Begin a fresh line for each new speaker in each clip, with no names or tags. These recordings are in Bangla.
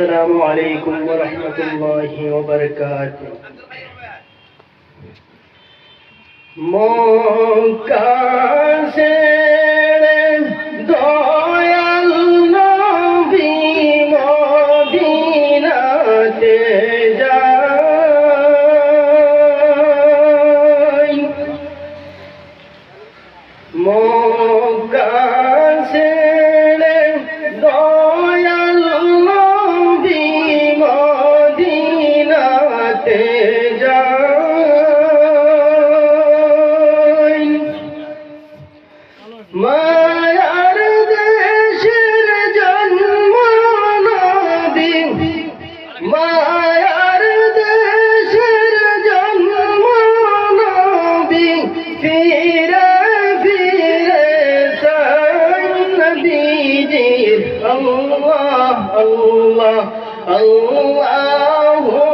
السلام عليكم ورحمة الله وبركاته موكاسي God. যাই। মায়ার দেশের জন্ম নবী মায়ার দেশের জন্ম নবী ফিরে ফিরে সাই নবীজির আল্লাহ আল্লাহ আল্লাহ।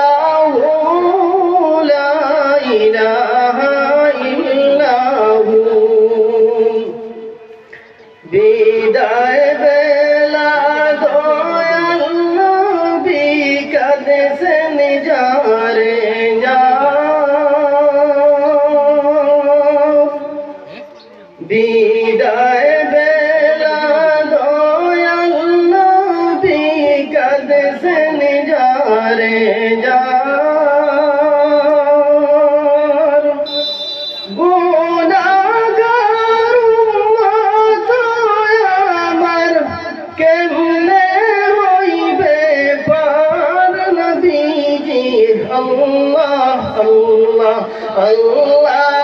যা বিদায় বেলা দয়াল নবী কাঁদেছেন যারে যা আল্লাহ